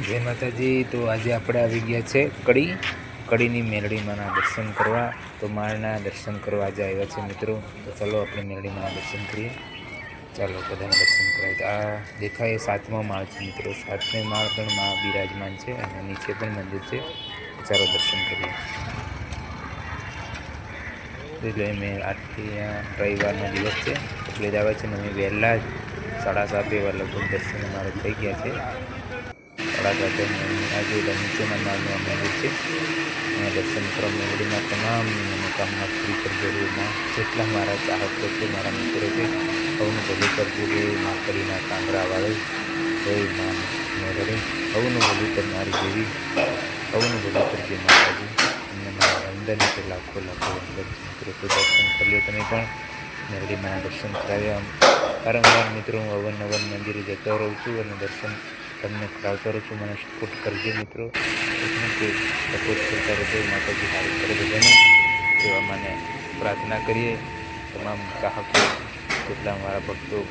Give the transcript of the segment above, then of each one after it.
જય માતાજી. તો આજે આપણે આવી ગયા છે કડી. કડીની મેલડીમાંના દર્શન કરવા. તો માળના દર્શન કરવા આજે આવ્યા છે મિત્રો. તો ચલો આપણે મેલડીમાંના દર્શન કરીએ. ચાલો બધાને દર્શન કરાય. આ દેખાય સાતમો માળ છે મિત્રો. સાતમે માળ પણ માં બિરાજમાન છે અને નીચે પણ મંદિર છે. ચાલો દર્શન કરીએ. એટલે મેં આજથી રવિવારનો દિવસ છે. એટલે જ આવે છે ને, અમે વહેલા જ સાડા સાતે એવા લગભગ દર્શન અમારે થઈ ગયા છે. સાડા સાતે આજુબાજુ નીચેના માળનું મંદિર છે દર્શન કરવા મેળવીમાં તમામ મનોકામના પૂરી કરજો રે માં જેટલા મારા ચાહકો છે, મારા મિત્રો છે, સૌનું ભલું કરજો રે, મા કરીના કાંગરાવાળી જય માં મેળવી સૌનું ભલું કરનારી દેવી. સૌનું ભલું કરજે માતાજી. અને મારા અંદરની છે લાખો લાખો વંદન મિત્રો તો દર્શન કરી લો તમે પણ. મેરડીમાં દર્શન કરાવ્યા. વારંવાર મિત્રો હું અવનવર મંદિરે જતો રહું છું અને દર્શન તમને કરાવતો કરું છું, મને સપોર્ટ કરજો મિત્રો. કે સપોર્ટ કરતા રહેજો માતાજી સારું કરે બધાને તેવા મને પ્રાર્થના કરીએ, તમામ ગ્રાહકો, જેટલા મારા ભક્તો,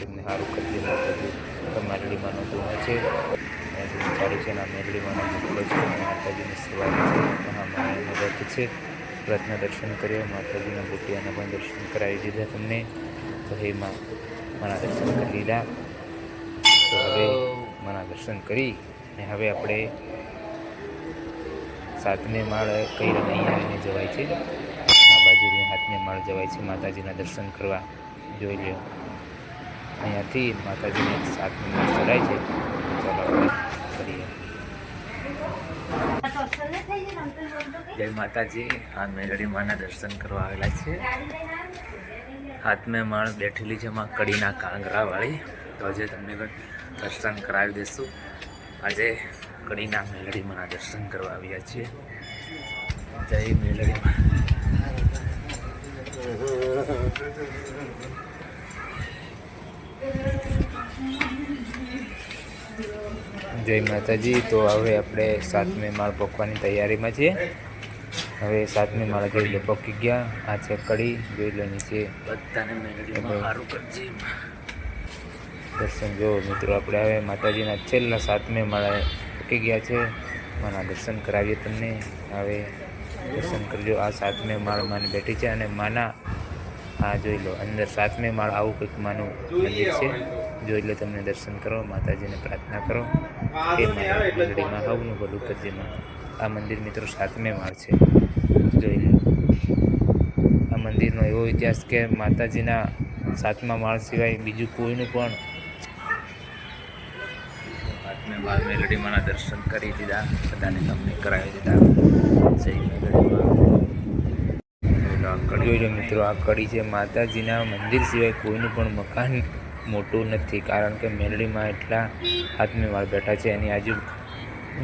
તેમને સારું કરજો. માતાજી મેરડીમાંનો દુઆ છે. સારું છે ને મોકલો છે. માતાજીની સેવા છે. મહામાયાનો છે. વ્રતના દર્શન કર્યા માતાજીના બુટિયાના પણ દર્શન કરાવી દીધા તમને. તો હે મારા દર્શન કરી લીધા. તો હવે મારા દર્શન કરી અને હવે આપણે સાતમે માળ કઈ આવીને જવાય છે. આ બાજુની હાથમે માળ જવાય છે. માતાજીના દર્શન કરવા. જોઈ લો અહીંયાથી માતાજીને સાતમે માળ ચડાય છે. ચાલો કરીએ. જય માતાજી. આ મેલડી માના દર્શન કરવા આવેલા છે. હાથમે માળ બેઠેલી છે માં કડીના કાંગરા વાળી તો આજે તમને પણ દર્શન કરાવી દઈશું આજે કડીના મેલડી માના દર્શન કરવા આવ્યા છીએ. જય મેલડીમાં જય માતાજી તો હવે આપણે સાતમે માળ પકવાની તૈયારીમાં છીએ. હવે સાતમી માળ જોઈ લો પકી ગયા. આ છે કડી જોઈ લો નીચે. બધાને મેલડીમાં સારું કરજે. દર્શન જો મિત્રો. આપણે હવે માતાજીના છેલ્લા સાતમે માળે પકી ગયા છે. માના દર્શન કરાવીએ તમને. હવે દર્શન કરજો. આ સાતમે માળ માને બેઠી છે અને માના, આ જોઈ લો, અંદર સાતમે માળ આવું કંઈક માનું મંદિર છે. જોઈ લો તમને દર્શન કરો, માતાજીને પ્રાર્થના કરો. કે મંદિરમાં હવનું ભલું કરજેમાં આ મંદિર મિત્રો સાતમે માળ છે. જોઈ લો. આ મંદિરનો એવો ઇતિહાસ કે માતાજીના સાતમા માળ સિવાય બીજું કોઈનું પણ સાતમે માળ મેલડીમાંના દર્શન કરી દીધા, બધાને તમને કરાવી દીધા. જય મેલડીમાં. જોઈ લો મિત્રો, આ કડી છે માતાજીના મંદિર સિવાય કોઈનું પણ મકાન મોટું નથી, કારણ કે મેલડીમાં એટલા હાથમે વાળ બેઠા છે. એની આજુ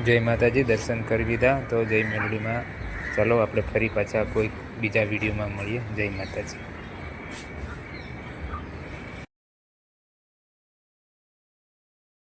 જય માતાજી, દર્શન કરી દીધા તો જય મેલડીમાં. ચલો, આપણે ફરી પાછા કોઈ બીજા વિડીયોમાં મળીએ. જય માતાજી.